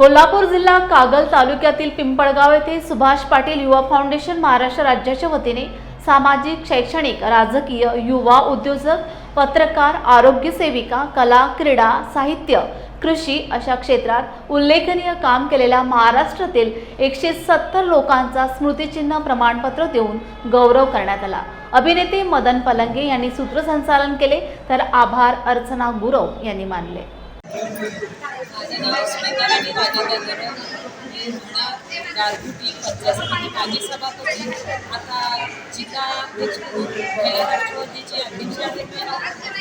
कोल्हापूर जिल्हा कागल तालुक्यातील पिंपळगाव येथे सुभाष पाटील युवा फाउंडेशन महाराष्ट्र राज्याच्या वतीने सामाजिक शैक्षणिक राजकीय युवा उद्योजक पत्रकार आरोग्य सेविका कला क्रीडा साहित्य कृषी अशा क्षेत्रात उल्लेखनीय काम केलेल्या महाराष्ट्रातील एकशे सत्तर लोकांचा स्मृतिचिन्ह प्रमाणपत्र देऊन गौरव करण्यात आला. अभिनेते मदन पलंगे यांनी सूत्रसंचालन केले तर आभार अर्चना गुरव यांनी मानले. माझं नाव स्मिता आणि राजेंद्र गुरव मी जुना गारगुटी पंचायत समिती माजी सभापती आता जिल्हा अध्यक्ष महिला राष्ट्रवादीची अध्यक्ष आहे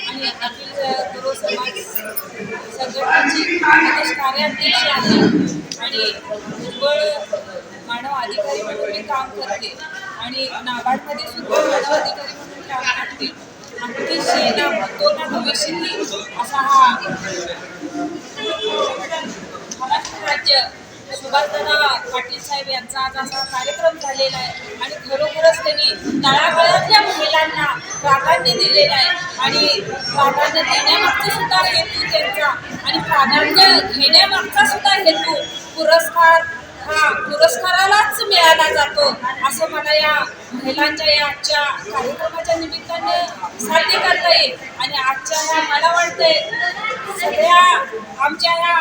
आणि अखिल गुरु समाज संघटनेची प्रदेश कार्याध्यक्ष आहे आणि भुजबळ मानव अधिकारी म्हणून मी काम करते आणि नाबार्डमध्ये सुद्धा मानव अधिकारी म्हणून काम करते अतिशय ना तो ना भविष्य असा हा महाराष्ट्र राज्य सुभाषदादा पाटील साहेब यांचा आज असा कार्यक्रम झालेला आहे आणि खरोखरच त्यांनी तळागाळातल्या महिलांना प्राधान्य दिलेलं आहे आणि प्राधान्य देण्यामागचा सुद्धा हेतू त्यांचा आणि प्राधान्य घेण्यामागचा सुद्धा हेतू पुरस्कार हा पुरस्कारालाच मिळाला जातो असं मला या महिलांच्या या आजच्या कार्यक्रमाच्या निमित्ताने साध्य करता येईल. आणि आजच्या ह्या मला वाटतंय सगळ्या आमच्या ह्या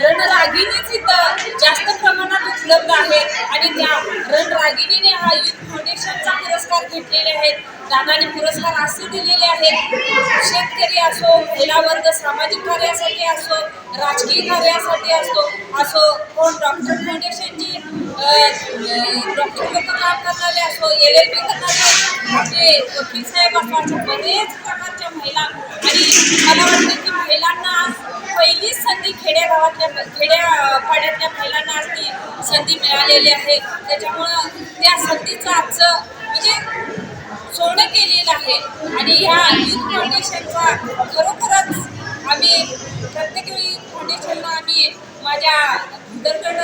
रणरागिणीच इथं जास्त प्रमाणात उपलब्ध आहेत. आणि त्या रणरागिणीने हा युथ फाउंडेशनचा पुरस्कार घेतलेले आहेत. दादाने पुरस्कार असे दिलेले आहेत. शेतकरी असो महिला वर्ग सामाजिक कार्यासाठी असो राजकीय कार्यासाठी असतो असो कोण डॉक्टर फाउंडेशन डॉक्टर लोक काम करणारे असो एल एल बी करणारे आपले वकील साहेब असो बरेच प्रकारच्या महिला आणि मला वाटतं की महिलांना आज पहिलीच संधी खेडेगावातल्या खेड्या पाड्यातल्या महिलांना आज ती संधी मिळालेली आहे त्याच्यामुळं त्या संधीचं आजचं म्हणजे सोनं केलेलं आहे आणि ह्या युथ फाउंडेशनचा खरोखरच आम्ही प्रत्येक वेळी फाउंडेशनला आम्ही माझ्या भुदरगड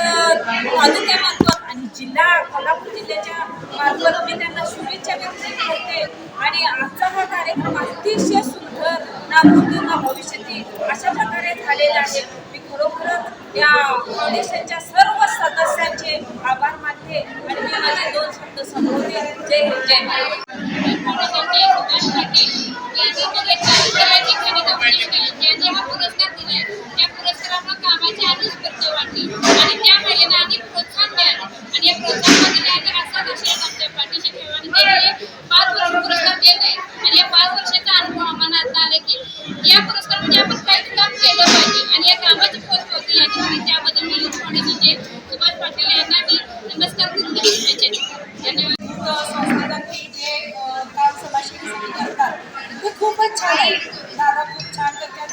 तालुक्यामार्फत जिल्हा कोल्हापूर जिल्ह्याच्या मार्फत मी त्यांना शुभेच्छा व्यक्त करते. आणि आजचा हा कार्यक्रम अतिशय सुंदर ना भूतो भविष्यती अशा प्रकारे झालेला आहे. मी खरोखरच या फाउंडेशनच्या सर्व सदस्यांचे आभार मानते आणि मी माझे दोन शब्द संबोधते जय जय नमस्कार जे काम समाजसेवेसाठी करतात ते खूपच छान आहे. दादा खूप छान करतात.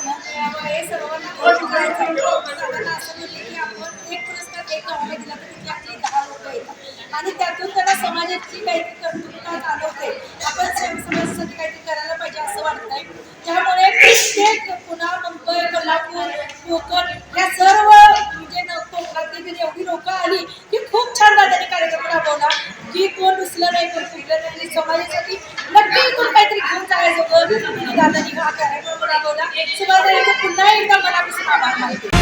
हे सर्वांना गोष्ट करायचं दादांना असं की आपण एक पुरस्कार एक गावाला दिला तर तिथे आपली दहा लोक येतात. आणि त्यातून त्यांना समाजाची काहीतरी कर्तृत्व जाणवते आपण सेवा समाजासाठी काहीतरी करायला पाहिजे असं वाटतंय. त्या दादांनी हा कार्यक्रम राबवला समाजाला पुन्हा एकदा मनापासून आभार मानतो.